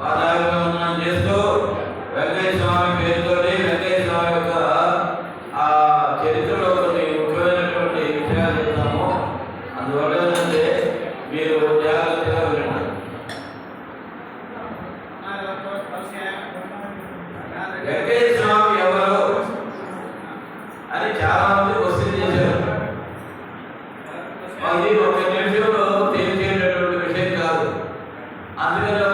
పాదాభివందనం ముఖ్యమైనటువంటి విషయాలు చెప్తాము. అందువల్ల అది ఒక నిమిషంలో తేల్చేటటువంటి విషయం కాదు. అందుకని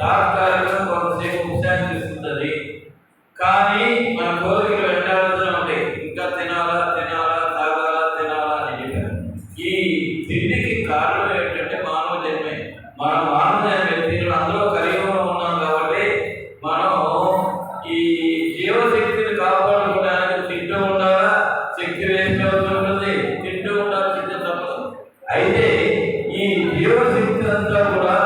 దాటకాలను కొంతసేపు ఉత్సాహం తీసుకుంటుంది కానీ మన కోరికలు వెంటాడుతూనే ఉంటాయి ఇంకా తినాలా తినాలా తాగాలా తినాలా అని చెప్పారు. ఈ తిండికి కారణం ఏంటంటే మానవ జన్మే. మన మానవ జన్మే. దీనిలో అందులో కలియుగంలో ఉన్నాం కాబట్టి మనం ఈ జీవశక్తిని కాపాడుకోవడానికి తింటూ ఉండాలా శక్తి వేస్ట్ ఉంటుంది తింటూ ఉండాల్సిందే తప్పదు. అయితే ఈ జీవశక్తి అంతా కూడా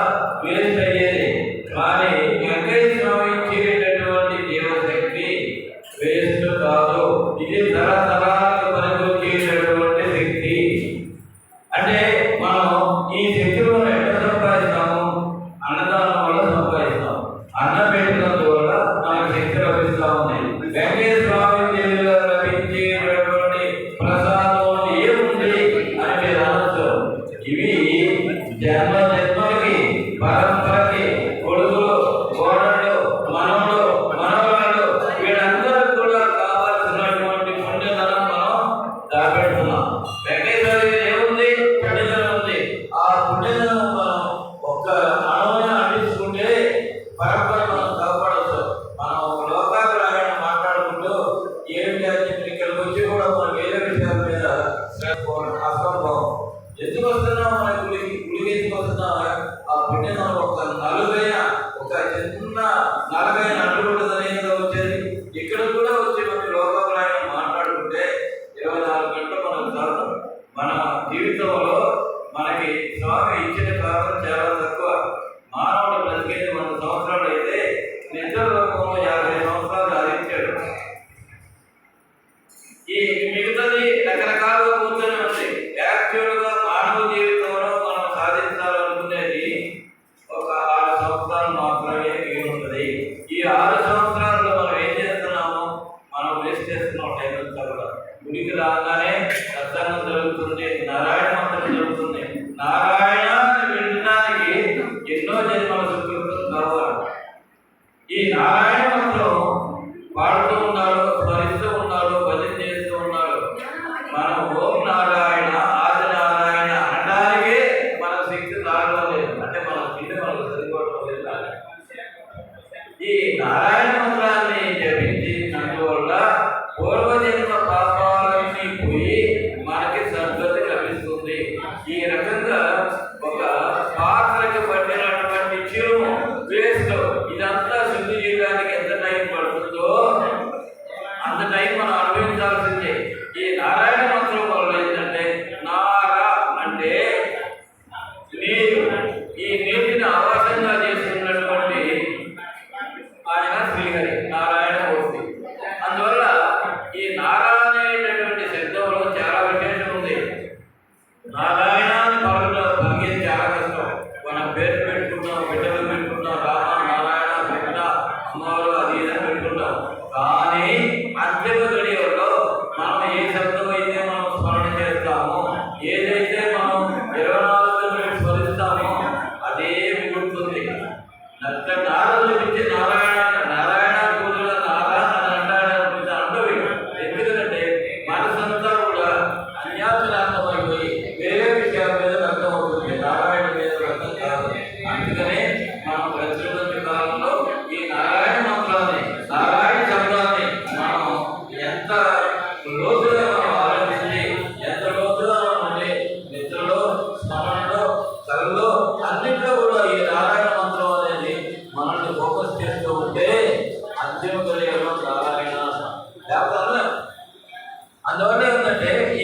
ఈ మిగతాది రకరకాలుగా కూర్చొని ఉంది. యాక్టివ్గా మానవ జీవితంలో మనం సాధించాలనుకునేది ఒక ఆరు సంవత్సరాలు మాత్రమే ఉంటుంది ఈ ఆరు సంవత్సరాల్లో మనం ఏం చేస్తున్నామో? మనం వేస్ట్ చేస్తున్నాం టైం అంతా గుడికి రాగానే సత్సంగం జరుగుతుంది నారాయణ మంత్రం జరుగుతుంది. నారాయణాన్ని వినడానికి ఎన్నో జన్మల సుకృతం కావాలి. ఈ నారాయణ మంత్రం పాడుతూ ఉన్నారు ప్లేస్లో ఇదంతా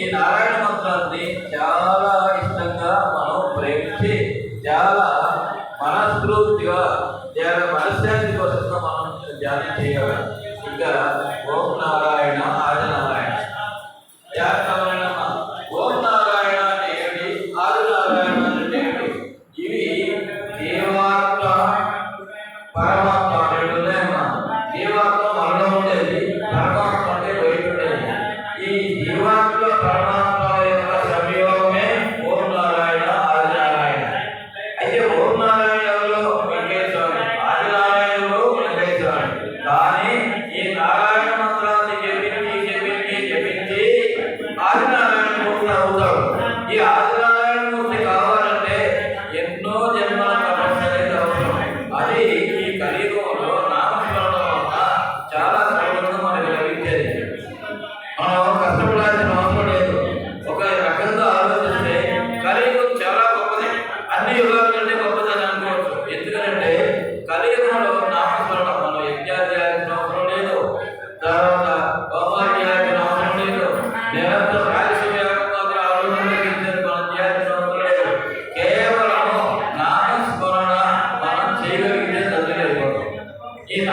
नारायण मंत्रात ने चार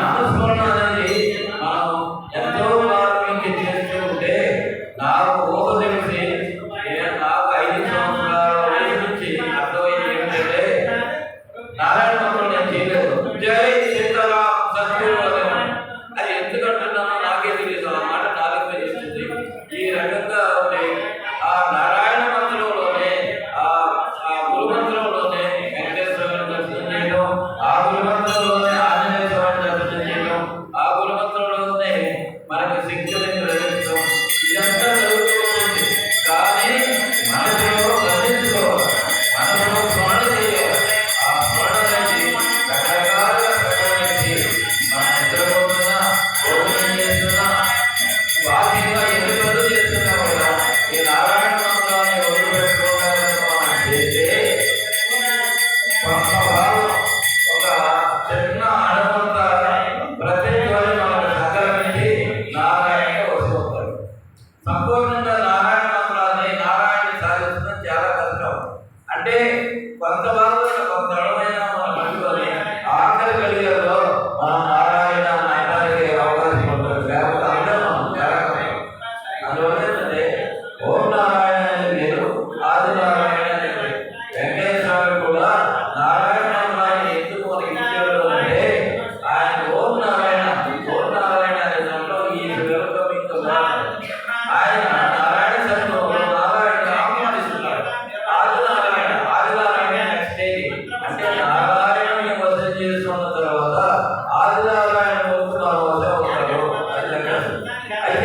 আদর্শ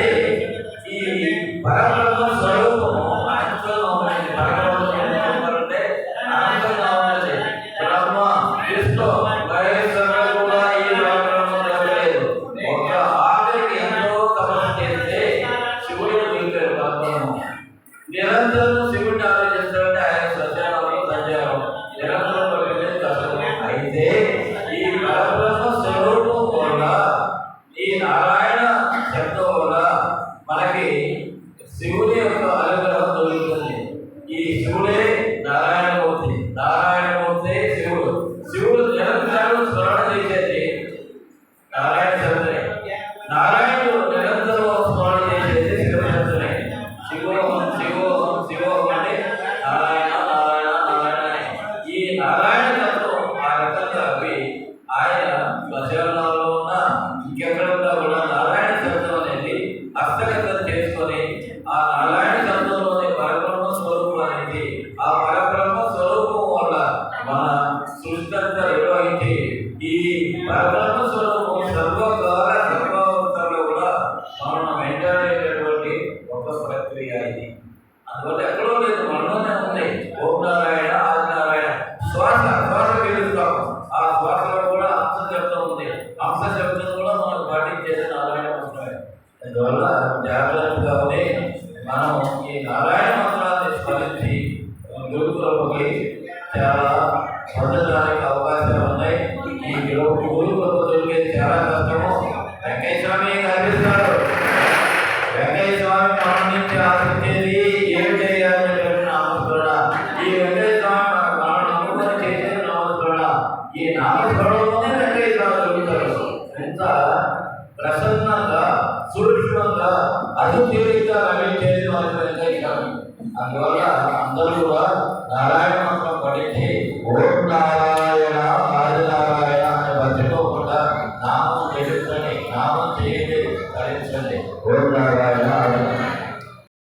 అంటే ఈ పరబ్రహ్మ స్వరూపం అనంతంగా ఉన్నది పరబ్రహ్మ అంటే అనంతంగా ఉన్నది బ్రహ్మ విష్ణు మహేశ్వరులు కూడా ఈ లోకంలో లేదు ఒక ఆఖరికి ఎంతో తపస్సు చేస్తే శివుడు మిగిలిన పరబ్రహ్మం. నిరంతరం శివుడిని ఈ నారాయణ శబ్దం వల్ల మనకి శివుని శ్వాసకు వెళ్తాం ఆ శ్వాసలో కూడా హంస శబ్దం ఉంది. హంస శబ్దం కూడా మనం పాటించేది నారాయణ మంత్రమే అందువల్ల జాగ్రత్తగా ఉండి మనం ఈ నారాయణ మంత్రాన్ని స్మరించి గురుకులకి చాలా పొందడానికి అవకాశాలు ఈ గురుకులకు చాలా కష్టము వెంకయ్య స్వామి ఈ వెంకయ్య